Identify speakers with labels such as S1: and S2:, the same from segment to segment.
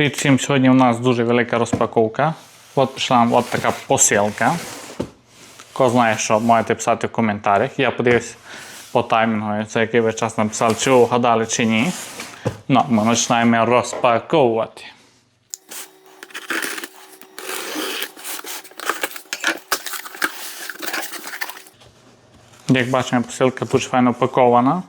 S1: Привіт всім! Сьогодні у нас дуже велика розпаковка. От пішла нам от така посилка. Хто знає, що можете писати в коментарях. Я подивився по таймінгу, за який ви час написали, чи ви вгадали, чи ні. Ну, ми починаємо розпаковувати. Як бачимо, посилка дуже файно упакована.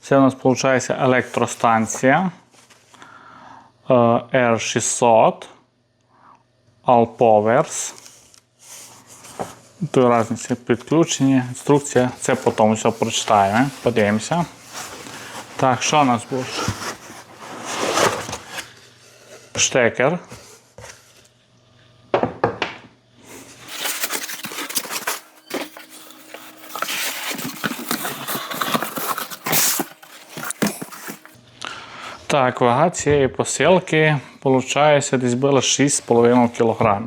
S1: Це у нас виходить електростанція. Е, R600 All Powers. Тут різниці підключення, інструкція. Це потім все прочитаємо. Подивимося. Так, що у нас буде? Штекер. Так, вага цієї посилки виходить, десь було 6,5 кг. Я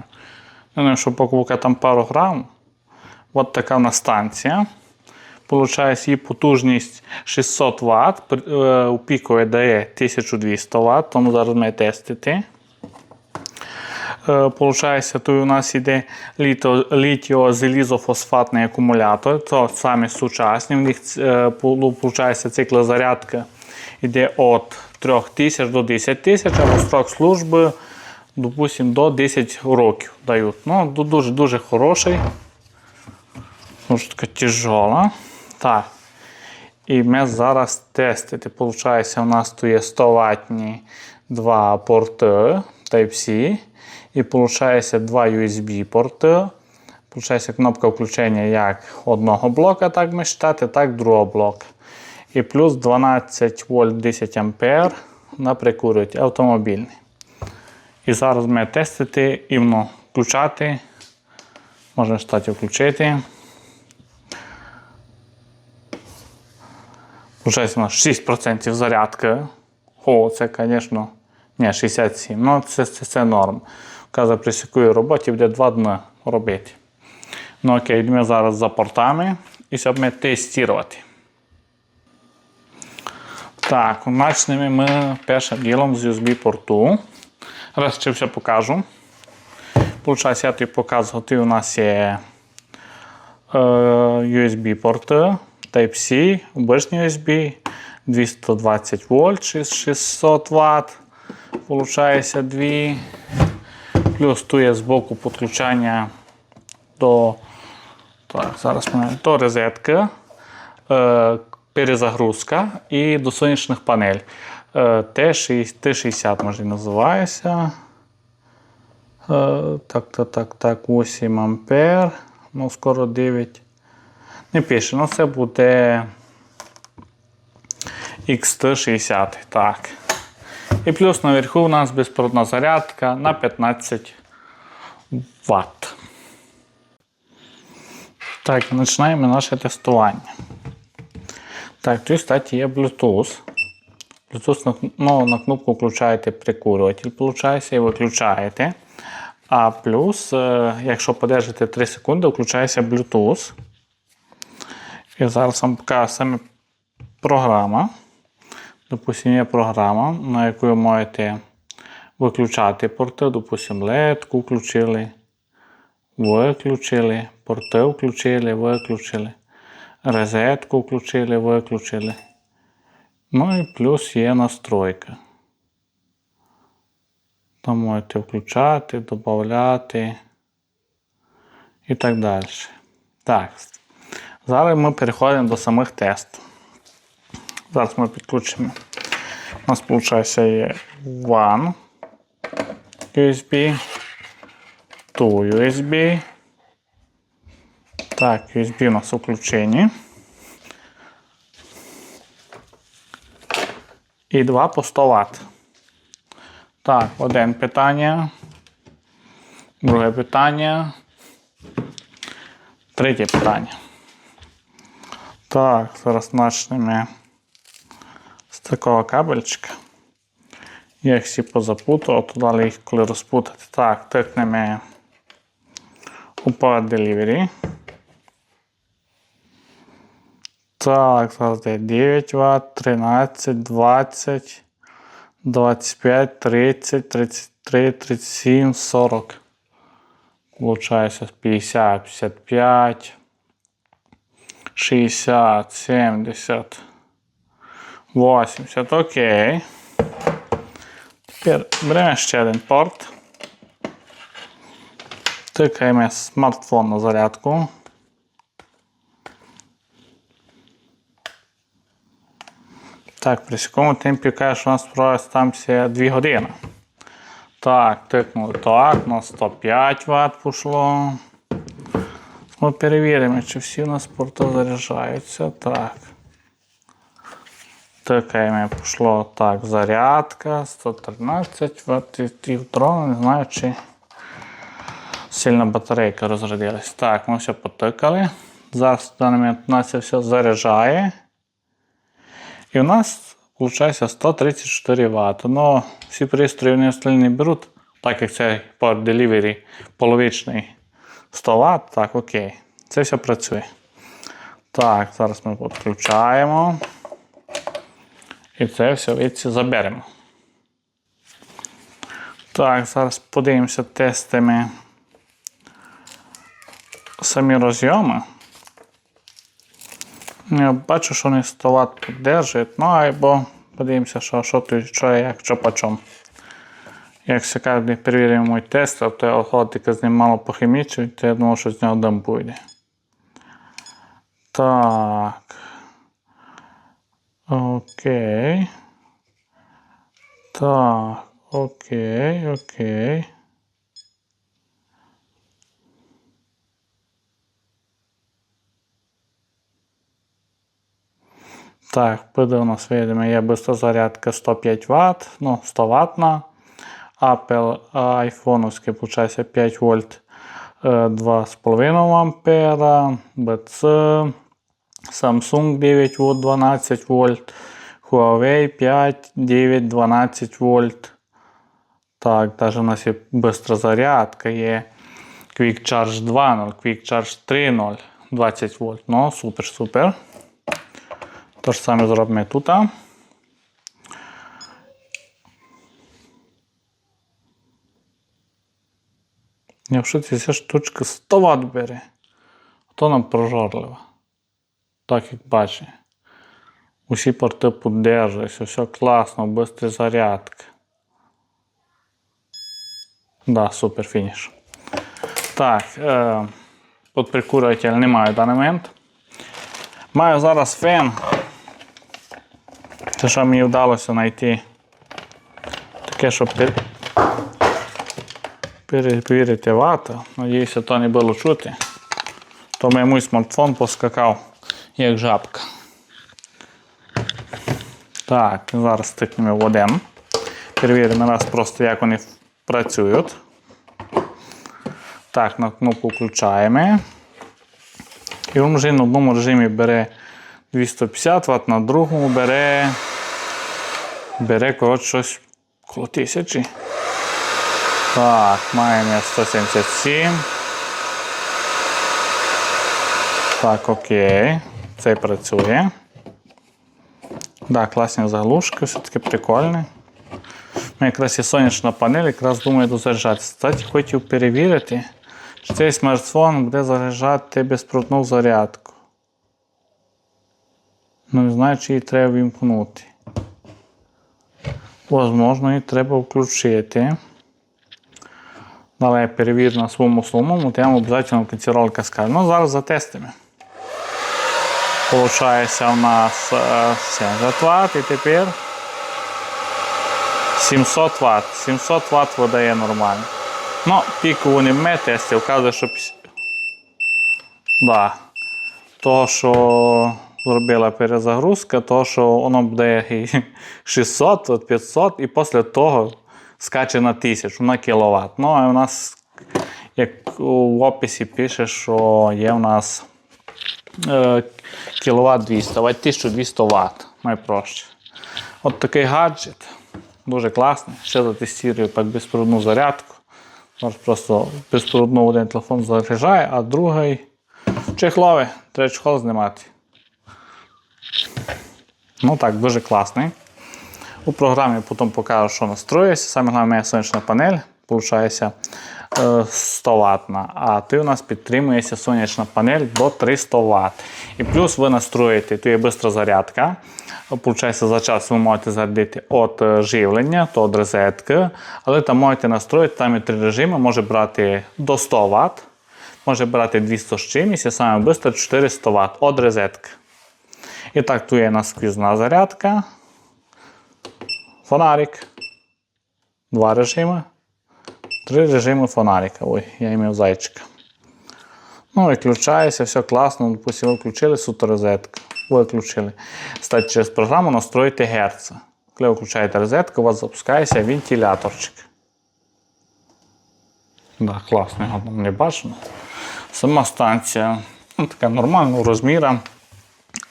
S1: думаю, що покупка там пару грам. От така в нас станція. Получається, її потужність 600 Вт, е, у пікові дає 1200 Вт, тому зараз ми тестити. Е, Получається, тут у нас йде літіо-залізофосфатний акумулятор. Це самі сучасні. В них цикл зарядки йде від 3000 до 10 тисяч, або строк служби, допустим, до 10 років дають. Ну, Дуже-дуже хороший. Дуже така тяжола. Так. І ми зараз тестити. Получається, у нас тут є 100 ватні два порти Type-C. І виходить два USB порти. Получається кнопка включення як одного блока, так ми читати, так другого блока. І плюс 12 вольт 10 ампер на прикурюватель автомобільний. І зараз ми тестити іменно включати. Можна стати включити. Получається у нас 6% зарядки. О, це, звісно, не 67. Ну, це, це, це норм. Каза, при такій роботі буде 2 дні робити. Ну окей, ми зараз за портами і щоб ми тестувати. Так, почнемо ми першим ділом з USB-порту. Раз ще все покажу. Получається, я тобі показую, тут у нас є е, USB-порти Type-C, обичний USB, 220 вольт, 600 Вт. Получається 2. Плюс тут є збоку підключення до так, зараз ми, до розетки. Е, перезагрузка і до сонячних панель. Т60 може називається. Так, так, так, так, 8 ампер. Ну, скоро 9. Не пише, ну це буде XT60. Так. І плюс наверху у нас безпроводна зарядка на 15 Вт. Так, починаємо наше тестування. Так, тут, кстати, є Bluetooth. Bluetooth ну, на кнопку включаєте прикурюватель, і виключаєте. А плюс, е, якщо подержите 3 секунди, включається Bluetooth. І зараз вам покажу саме програма. Допустим, є програма, на яку ви можете виключати порти, допустим, LED включили, виключили, порти включили, виключили розетку включили, виключили. Ну і плюс є настройка. Там можете включати, додати і так далі. Так, зараз ми переходимо до самих тестів. Зараз ми підключимо. У нас, виходить, є One USB, Two USB. Так, USB у нас включені. І два по 100 Вт. Так, один питання. Друге питання. Третє питання. Так, зараз почнемо з такого кабельчика. Я їх всі позапутав, то далі їх коли розпутати. Так, тикнемо у Power Delivery. Так, зараз 9 Вт, 13, 20, 25, 30, 33, 37, 40. Получається 50, 55, 60, 70, 80. Окей. Тепер беремо ще один порт. Тикаємо смартфон на зарядку. Так, при якому темпі каже, у нас проводить станція 2 години. Так, тикнули так, на 105 Вт пішло. Ми перевіримо, чи всі у нас порти заряджаються. Так. Тикаємо, пішло так, зарядка, 113 Вт і дрона, не знаю, чи сильно батарейка розрядилась. Так, ми все потикали. Зараз в даний момент у нас все заряджає. І у нас виходить 134 Вт. Но всі пристрої вони остальні беруть, так як цей Power Delivery половичний 100 Вт, так, окей. Це все працює. Так, зараз ми підключаємо. І це все відси заберемо. Так, зараз подивимося тестами самі розйоми. Я бачу, що 100 Вт піддержують, ну або подивимося, що, що тут, що як, що по чому. Як сьогодні перевіримо мій тест, а то я охотика з ним мало похимічую, то я думав, що з нього дим буде. Так. Окей. Так, окей, окей. Так, буде у нас видимо, є беззарядка 105 Вт, ну, 100 ватна. Apple iPhone, виходить 5 вольт е, 2,5 ампера. BC, Samsung 9 вольт 12 вольт. Huawei 5, 9, 12 вольт. Так, даже у нас є бистрозарядка, є Quick Charge 2.0, Quick Charge 3.0, 20 вольт. Ну, супер, супер. То ж саме зробимо тут. Якщо ця штучка 100 Вт бере, то нам прожорлива. Так як бачите. Усі порти піддержуються, все класно, бистрі зарядки. Да, супер фініш. Так, е, підприкурюватель не маю в даний момент. Маю зараз фен. Те, що мені вдалося знайти таке, щоб пер... перевірити вату. Надіюся, то не було чути. То мій смартфон поскакав як жабка. Так, зараз стикнемо в один. Перевіримо раз просто, як вони працюють. Так, на кнопку включаємо. І він вже на одному режимі бере 250 Вт, на другому бере бере коротше, щось коло тисячі. Так, маємо 177. Так, окей. Це працює. Да, класні заглушки, все-таки прикольні. Ну, якраз є сонячна панель, якраз думаю дозаряджатися. Кстати, хотів перевірити, чи цей смартфон буде заряджати безпроводну зарядку. Ну, не знаю, чи її треба вімкнути. Возможно, її треба включити. Але я перевірю на своєму самому, то я вам обов'язково в кінці ролика скажу. Ну, зараз затестимо. Получається у нас е, 70 Вт і тепер 700 Вт. 700 Вт видає нормально. Ну, пікову не ми тесті, вказує, що да. то, що зробила перезагрузка, то, що воно буде і 600, от 500 і після того скаче на 1000 на кіловат. Ну, а у нас, як в описі пише, що є у нас е, кіловат 200, а 1200 Вт, найпроще. От такий гаджет, дуже класний. Ще затестую так безпроводну зарядку. Може просто безпроводно один телефон заряджає, а другий чехловий, треба чехол знімати. Ну так, дуже класний. У програмі потім покажу, що настроюється. Саме головне сонячна панель, виходить, 100 ватна, а ти у нас підтримується сонячна панель до 300 Вт. І плюс ви настроїте, то є швидка зарядка. Получається, за час ви можете зарядити від е, живлення, то від розетки, але там можете настроїти там і три режими, може брати до 100 Вт, може брати 200 з чимось, і саме швидко 400 Вт від розетки. І так, тут є насквізна зарядка, фонарик, два режими. Три режими фонарика. Ой, я імів зайчика. Ну, виключається, все класно. Допустим, ви включили суторозетку. Виключили. Стати через програму настроїти герц. Коли ви включаєте розетку, у вас запускається вентиляторчик. Да, класно, його не бачимо. Сама станція ну, така нормального розміру.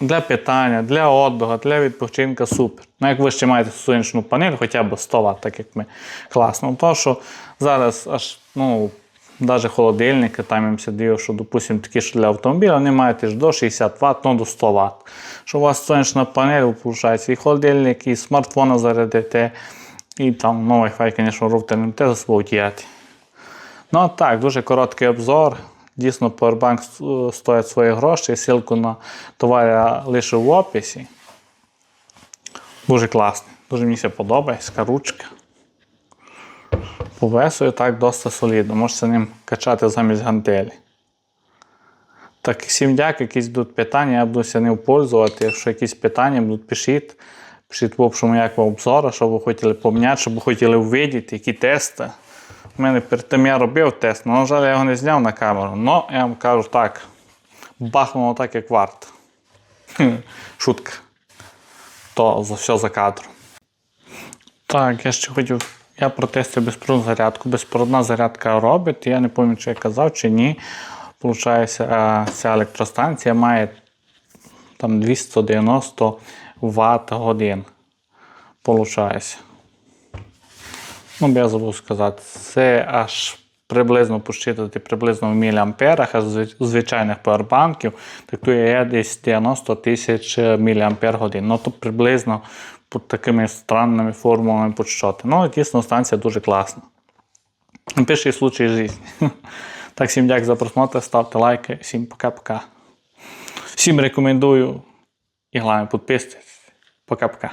S1: Для питання, для відпочинку, для відпочинку супер. Ну, як ви ще маєте сонячну панель, хоча б 100 Вт, так як ми класно. То, що зараз аж, ну, навіть холодильники, там їм дію, що, допустимо, такі, що для автомобіля, вони мають аж до 60 Вт, ну до 100 Вт. Що у вас сонячна панель, виходить, і холодильник, і смартфон зарядите, і там, ну, Wi-Fi, звісно, роутер не те засвоїти. Ну так, дуже короткий обзор. Дійсно, Powerbank е, стоїть свої гроші. Ссылку на товар я лишу в описі. Дуже класний. Дуже мені все подобається. Ручка. По весу і так досить солідно. Можете ним качати замість гантелі. Так, всім дякую, якісь будуть питання, я буду ним пользувати. Якщо якісь питання будуть, пишіть. Пишіть в общому як обзору, що ви хотіли поміняти, що ви хотіли увидіти, які тести. У мене перед тим я робив тест, але, на жаль, я його не зняв на камеру. Ну, я вам кажу так, бахнуло так, як варто. Хм, Шутка. То за все за кадром. Так, я ще хотів. Я протестив безпроводну зарядку. Безпроводна зарядка робить. Я не пам'ятаю, чи я казав чи ні. Получається, ця електростанція має там 290 Вт годин. Получається. Ну, я забув сказати, це аж приблизно посчитати приблизно в міліамперах, а з звичайних павербанків, так то є десь 90 тисяч міліампер годин. Ну, то приблизно під такими странними формулами підсчоти. Ну, дійсно, станція дуже класна. Перший случай в житті. Так, всім дякую за просмотр, ставте лайки, всім пока-пока. Всім рекомендую і головне підписуйтесь. Пока-пока.